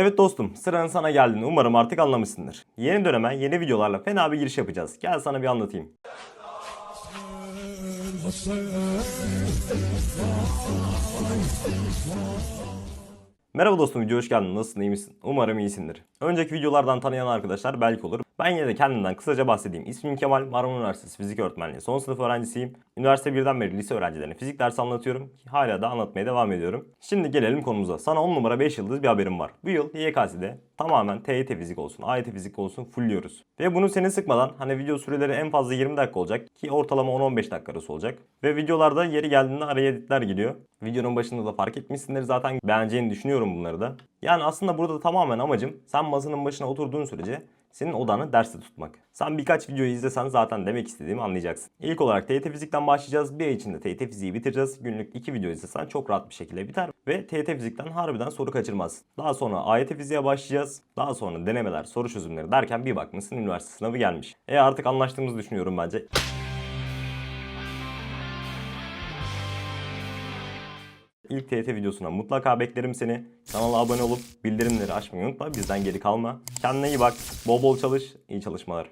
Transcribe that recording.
Evet dostum, sıranın sana geldiğini umarım artık anlamışsındır. Yeni döneme yeni videolarla fena bir giriş yapacağız. Gel sana bir anlatayım. Merhaba dostum, video hoş geldin. Nasılsın, iyi misin? Umarım iyisindir. Önceki videolardan tanıyan arkadaşlar belki olur. Ben yine de kendimden kısaca bahsedeyim. İsmim Kemal, Marmara Üniversitesi Fizik Öğretmenliği son sınıf öğrencisiyim. Üniversite birden beri lise öğrencilerine fizik dersi anlatıyorum. Hala da anlatmaya devam ediyorum. Şimdi gelelim konumuza. Sana 10 numara 5 yıldız bir haberim var. Bu yıl YKS'de tamamen TYT fizik olsun, AYT fizik olsun fullliyoruz. Ve bunu seni sıkmadan hani video süreleri en fazla 20 dakika olacak ki ortalama 10-15 dakika arası olacak. Ve videolarda yeri geldiğinde araya editler giriyor. Videonun başında da fark etmişsindir zaten beğeneceğini düşünüyorum bunları da. Yani aslında burada tamamen amacım sen masanın başına oturduğun sürece senin odanı derste tutmak. Sen birkaç videoyu izlesen zaten demek istediğimi anlayacaksın. İlk olarak TYT Fizik'ten başlayacağız. Bir ay içinde TYT Fizik'i bitireceğiz. Günlük iki video izlesen çok rahat bir şekilde biter. Ve TYT Fizik'ten harbiden soru kaçırmaz. Daha sonra AYT Fizik'e başlayacağız. Daha sonra denemeler, soru çözümleri derken bir bakmışsın üniversite sınavı gelmiş. E artık anlaştığımızı düşünüyorum bence. İlk TYT videosuna mutlaka beklerim seni. Kanala abone olup bildirimleri açmayı unutma. Bizden geri kalma. Kendine iyi bak. Bol bol çalış. İyi çalışmalar.